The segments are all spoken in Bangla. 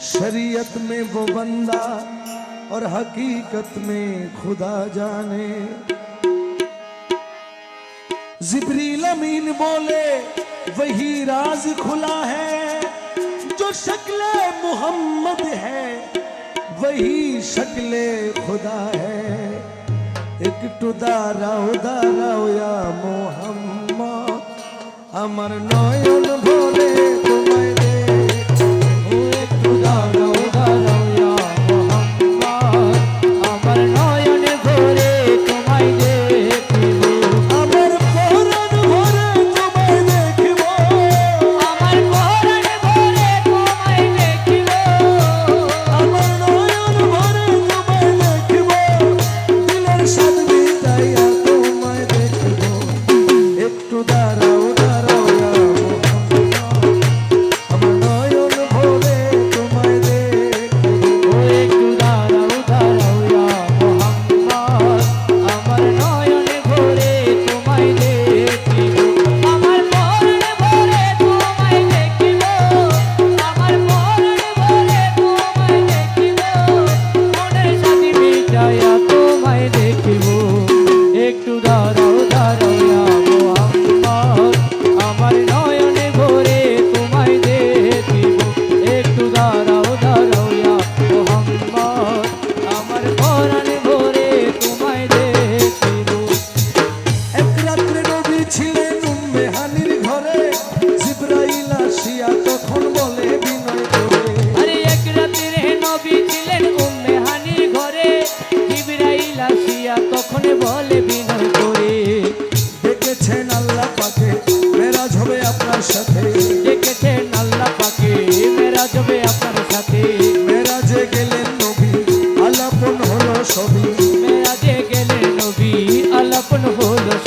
शरीयत में वो बंदा और हकीकत में खुदा जाने। जिबरी अमीन बोले, वही राज खुला है, जो शक्ल मोहम्मद है, वही शक्ल खुदा है। एक टुदारा उदारा या मोहम्मद, अमर नयन भोले तुम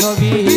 নবী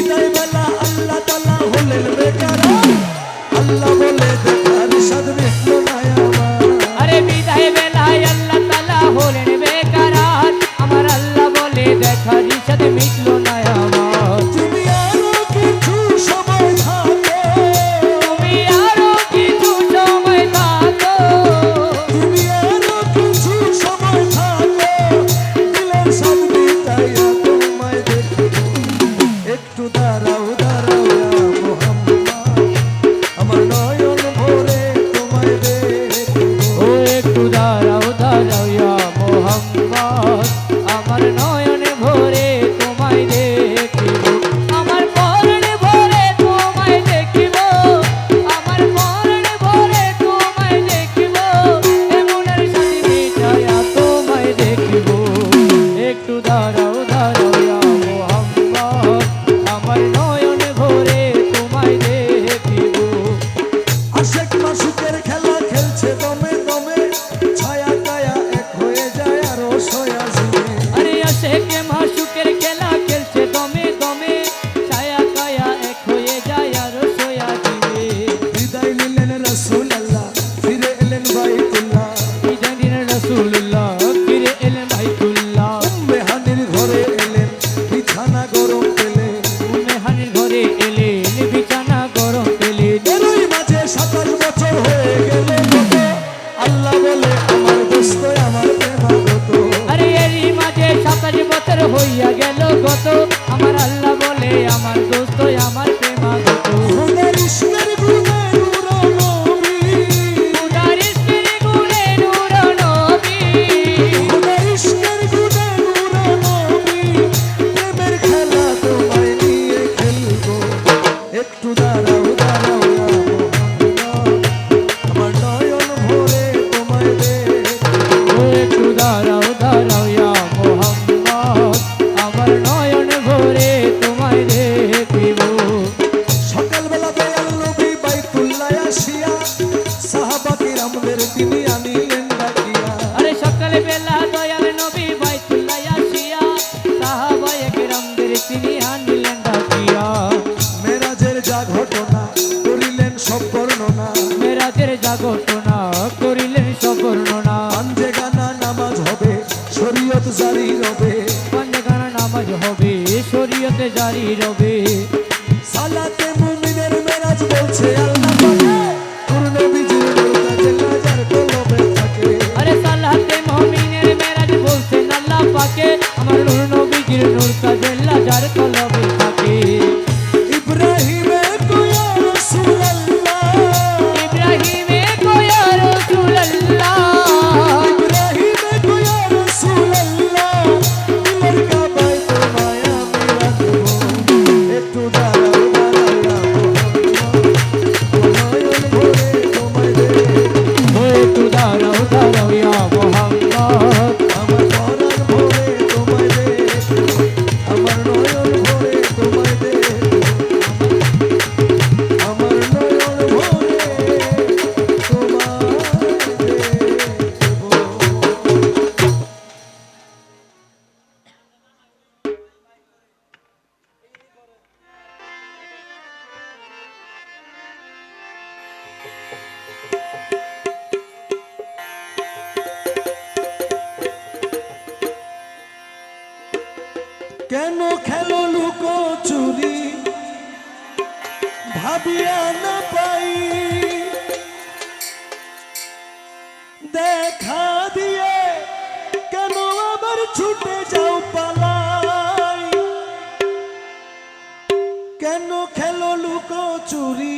কেন খেলো লুক চুরি?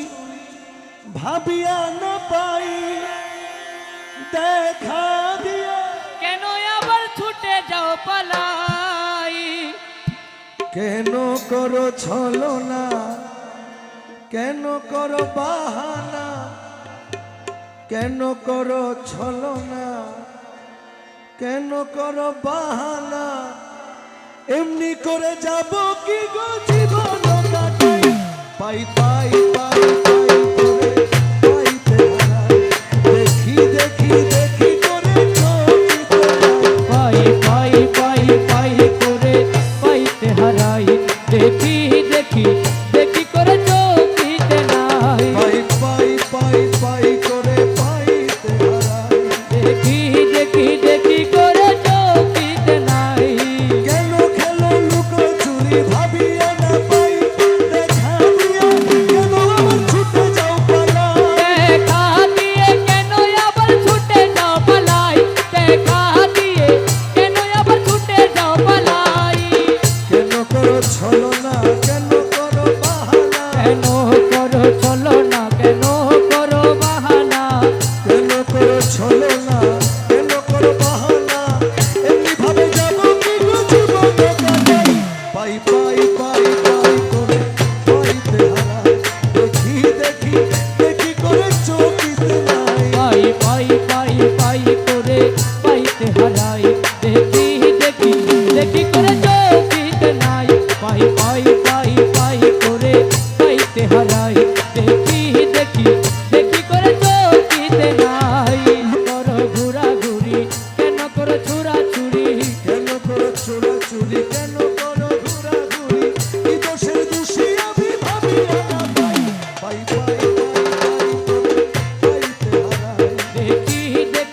ভাবিয়া না পাই দেখা দিয়া। কেন আবার ছুটে যাও পালাই? কেন করো ছলনা? কেন করো বাহানা? কেন করো ছলনা? কেন করো বাহানা? এমনি করে যাব কি গো জীবন? দেখি দেখি দেখি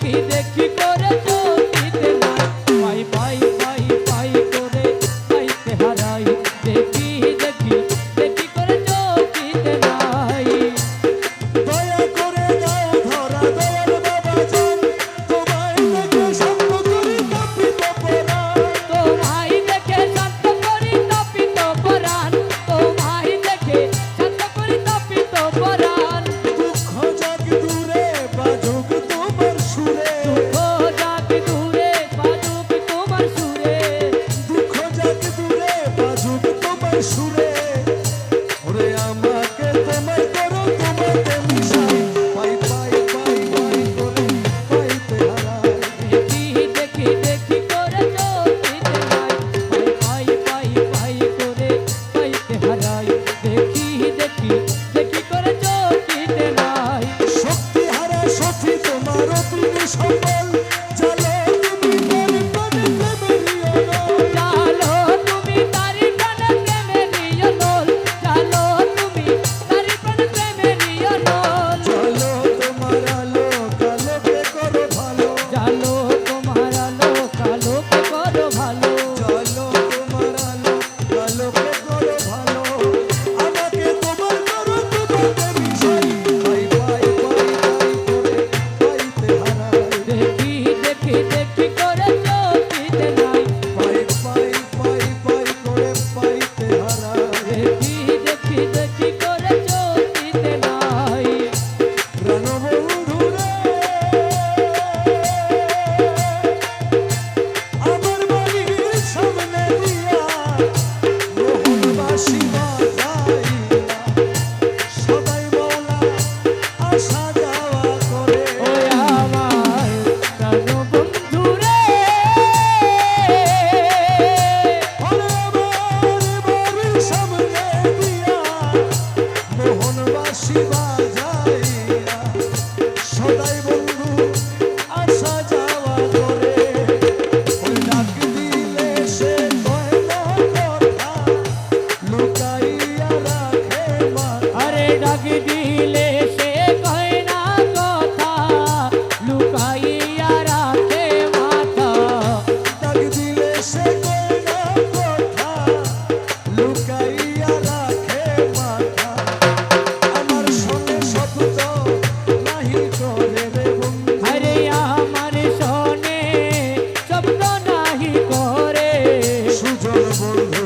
পাখি দেখি bum you bum